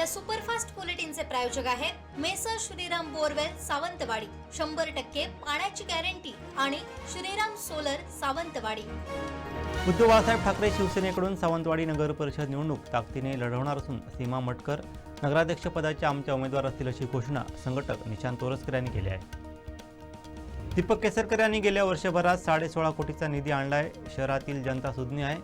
या सुपरफास्ट बुलेटिनचे प्रायोजक आहेत मेसर श्रीराम बोरवेल सावंतवाडी. शंभर टक्के पाण्याची गॅरंटी आणि श्रीराम सोलर सावंतवाडी. उद्धव बाळासाहेब ठाकरे शिवसेनेकडून सावंतवाडी नगर परिषद निवडणूक ताकदीने लढवणार असून सीमा मटकर नगराध्यक्षपदाचे आमच्या उमेदवार असतील अशी घोषणा संघटक निशांत तोरसकर यांनी केली आहे. दीपक केसरकर यांनी गेल्या वर्षभरात साडेसोळा कोटीचा निधी आणलाय. शहरातील जनता सुज्ञ आहे.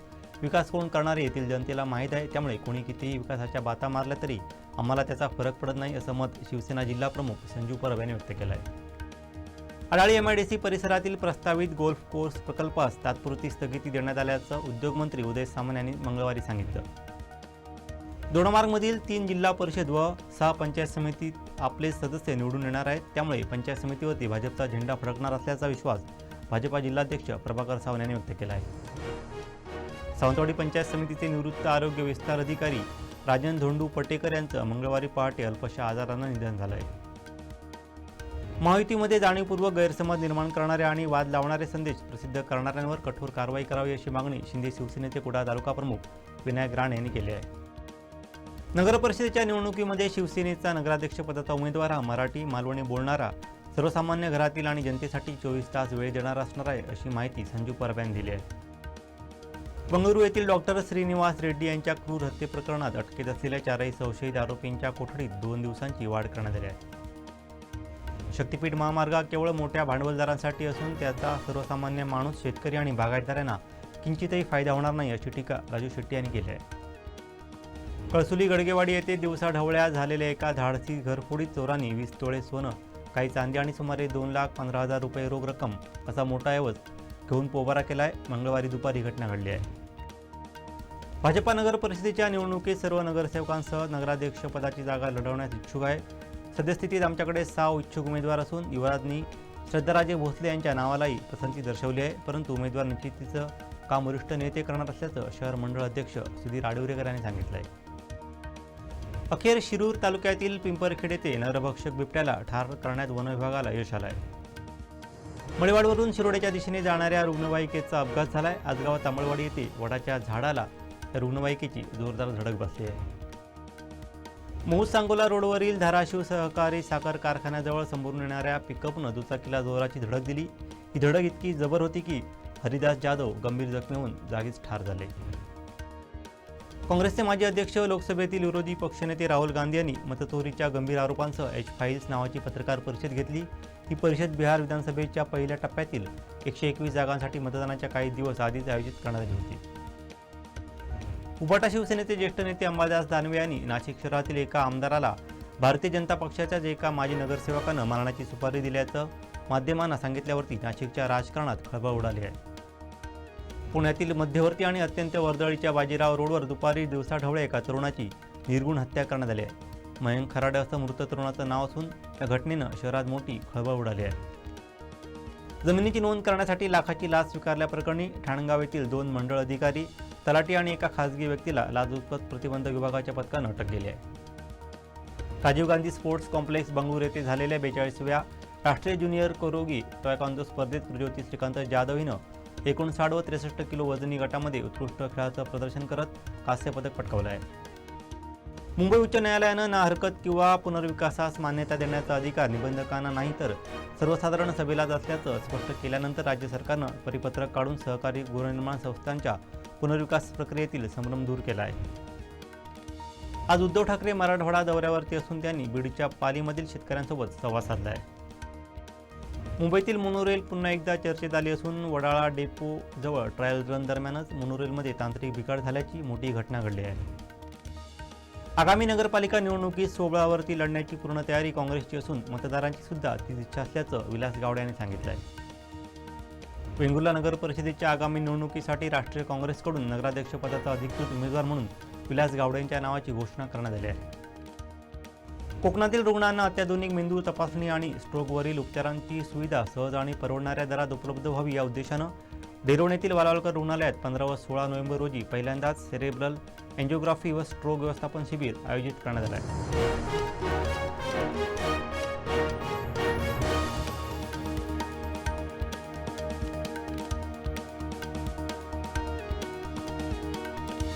विकास कोण करणारे येथील जनतेला माहीत आहे. त्यामुळे कोणी कितीही विकासाच्या बाता मारल्या तरी आम्हाला त्याचा फरक पडत नाही असं मत शिवसेना जिल्हा प्रमुख संजू परब यांनी व्यक्त केलं आहे Adali M I D C परिसरातील प्रस्तावित गोल्फ कोर्स प्रकल्पास तात्पुरती स्थगिती देण्यात आल्याचं उद्योगमंत्री उदय सामंत यांनी मंगळवारी सांगितलं. दोडमार्गमधील तीन जिल्हा परिषद व सहा पंचायत समितीत आपले सदस्य निवडून येणार आहेत. त्यामुळे पंचायत समितीवरती भाजपचा झेंडा फडकणार असल्याचा विश्वास भाजपा जिल्हाध्यक्ष प्रभाकर सावंत यांनी व्यक्त केला आहे. सावंतवाडी पंचायत समितीचे निवृत्त आरोग्य विस्तार अधिकारी राजन धोंडू पटेकर यांचं मंगळवारी पहाटे अल्पशा आजारानं निधन झालं आहे महायुतीमध्ये जाणीवपूर्वक गैरसमज निर्माण करणारे आणि वाद लावणारे संदेश प्रसिद्ध करणाऱ्यांवर कठोर कारवाई करावी अशी मागणी शिंदे शिवसेनेचे कुडाळ तालुका प्रमुख विनायक राणे यांनी केली आहे. नगरपरिषदेच्या निवडणुकीमध्ये शिवसेनेचा नगराध्यक्षपदाचा उमेदवार हा मराठी मालवणी बोलणारा सर्वसामान्य घरातील आणि जनतेसाठी चोवीस तास वेळ देणारा असणार आहे अशी माहिती संजू परब यांनी दिली आहे. बंगळुरू येथील डॉक्टर श्रीनिवास रेड्डी यांच्या क्रूर हत्ये प्रकरणात अटकेत असलेल्या चारही संशयित आरोपींच्या कोठडीत दोन दिवसांची वाढ करण्यात आली आहे. शक्तीपीठ महामार्ग केवळ मोठ्या भांडवलदारांसाठी असून त्याचा सर्वसामान्य माणूस शेतकरी आणि बागायतदारांना किंचितही फायदा होणार नाही अशी टीका राजू शेट्टी यांनी केली आहे. कळसुली गडगेवाडी येथे दिवसा ढवळ्या झालेल्या एका धाडसी घरफोडीत चोरांनी वीस तोळे सोनं काही चांदी आणि सुमारे दोन लाख पंधरा हजार रुपये रोख रक्कम असा मोठा ऐवज घेऊन पोबारा केला आहे मंगळवारी दुपारी घटना घडली आहे. भाजपा नगर परिषदेच्या निवडणुकीत सर्व नगरसेवकांसह नगराध्यक्षपदाची जागा लढवण्यास इच्छुक आहे. सद्यस्थितीत आमच्याकडे सहा इच्छुक उमेदवार असून युवराजनी श्रद्धाराजे भोसले यांच्या नावालाही पसंती दर्शवली आहे. परंतु उमेदवार निश्चितीचं काम वरिष्ठ नेते करणार असल्याचं शहर मंडळ अध्यक्ष सुधीर आडवरेकर यांनी सांगितलं आहे अखेर शिरूर तालुक्यातील पिंपरखेड येथे नरभक्षक बिबट्याला ठार करण्यात वनविभागाला यश आलं आहे मळेवाडवरून शिरोड्याच्या दिशेने जाणाऱ्या रुग्णवाहिकेचा अपघात झालाय. आजगाव तांबळवाडी येथे वडाच्या झाडाला त्या रुग्णवाहिकेची जोरदार धडक बसली आहे. मोहूस सांगोला रोडवरील धाराशिव सहकारी साखर कारखान्याजवळ समोरून येणाऱ्या पिकअपनं दुचाकीला जोराची धडक दिली. ही धडक इतकी जबर होती की हरिदास जाधव गंभीर जखमी होऊन जागीच ठार झाले. काँग्रेसचे माजी अध्यक्ष व लोकसभेतील विरोधी पक्षनेते राहुल गांधी यांनी मतचोरीच्या गंभीर आरोपांसह एच फाईल्स नावाची पत्रकार परिषद घेतली. ही परिषद बिहार विधानसभेच्या पहिल्या टप्प्यातील एकशे एकवीस जागांसाठी मतदानाच्या काही दिवस आधीच आयोजित करण्यात आली होती. उबाटा शिवसेनेचे ज्येष्ठ नेते अंबादास दानवे यांनी नाशिक शहरातील एका आमदाराला भारतीय जनता पक्षाच्याच एका माजी नगरसेवकानं मरणाची सुपारी दिल्याचं माध्यमांना सांगितल्यावरती नाशिकच्या राजकारणात खळबळ उडाली आहे. पुण्यातील मध्यवर्ती आणि अत्यंत वर्दळीच्या बाजीराव रोडवर दुपारी दिवसाढवळे एका तरुणाची निर्गुण हत्या करण्यात आली आहे. मयंक खराडे असं मृत तरुणाचं नाव असून या घटनेनं शहरात मोठी खळबळ उडाली आहे. जमिनीची नोंद करण्यासाठी लाखाची लाच स्वीकारल्याप्रकरणी ठाणगाव येथील दोन मंडळ अधिकारी तलाठी आणि एका खासगी व्यक्तीला लाचलुचपत प्रतिबंध विभागाच्या पथकानं अटक केली आहे. राजीव गांधी स्पोर्ट्स कॉम्प्लेक्स बंगळूर येथे झालेल्या बेचाळीसव्या राष्ट्रीय ज्युनियर कोरोगी टॉयकॉन्झो स्पर्धेत ज्योती श्रीकांत जाधव हिनं एकोणसाठ व त्रेसष्ट किलो वजनी गटामध्ये उत्कृष्ट खेळाचं प्रदर्शन करत कांस्य पदक पटकावलं आहे. मुंबई उच्च न्यायालयानं ना हरकत किंवा पुनर्विकासास मान्यता देण्याचा अधिकार निबंधकांना नाही तर सर्वसाधारण सभेलाच असल्याचं स्पष्ट केल्यानंतर राज्य सरकारनं परिपत्रक काढून सहकारी गृहनिर्माण संस्थांच्या पुनर्विकास प्रक्रियेतील संभ्रम दूर केला आहे. आज उद्धव ठाकरे मराठवाडा दौऱ्यावरती असून त्यांनी बीडच्या पालीमधील शेतकऱ्यांसोबत संवाद साधला आहे. मुंबईतील मोनोरेल पुन्हा एकदा चर्चेत आली असून वडाळा डेपो जवळ ट्रायल रन दरम्यानच मोनोरेलमध्ये तांत्रिक बिघाड झाल्याची मोठी घटना घडली आहे. आगामी नगरपालिका निवडणुकीत सोबळावरती लढण्याची पूर्ण तयारी काँग्रेसची असून मतदारांची सुद्धा तीच इच्छा असल्याचं विलास गावडे यांनी सांगितलं आहे. वेंगुर्ला नगर परिषदेच्या आगामी निवडणुकीसाठी राष्ट्रीय काँग्रेसकडून नगराध्यक्षपदाचा अधिकृत उमेदवार म्हणून विलास गावडे यांच्या नावाची घोषणा करण्यात आली आहे. कोकणातील रुग्णांना अत्याधुनिक मेंदू तपासणी आणि स्ट्रोकवरील उपचारांची सुविधा सहज आणि परवडणाऱ्या दरात उपलब्ध व्हावी या उद्देशानं देरोण येथील वालावलकर रुग्णालयात पंधरा व सोळा नोव्हेंबर रोजी पहिल्यांदाच सेरेब्रल एन्जिओग्राफी व स्ट्रोक व्यवस्थापन शिबिर आयोजित करण्यात आलं आहे.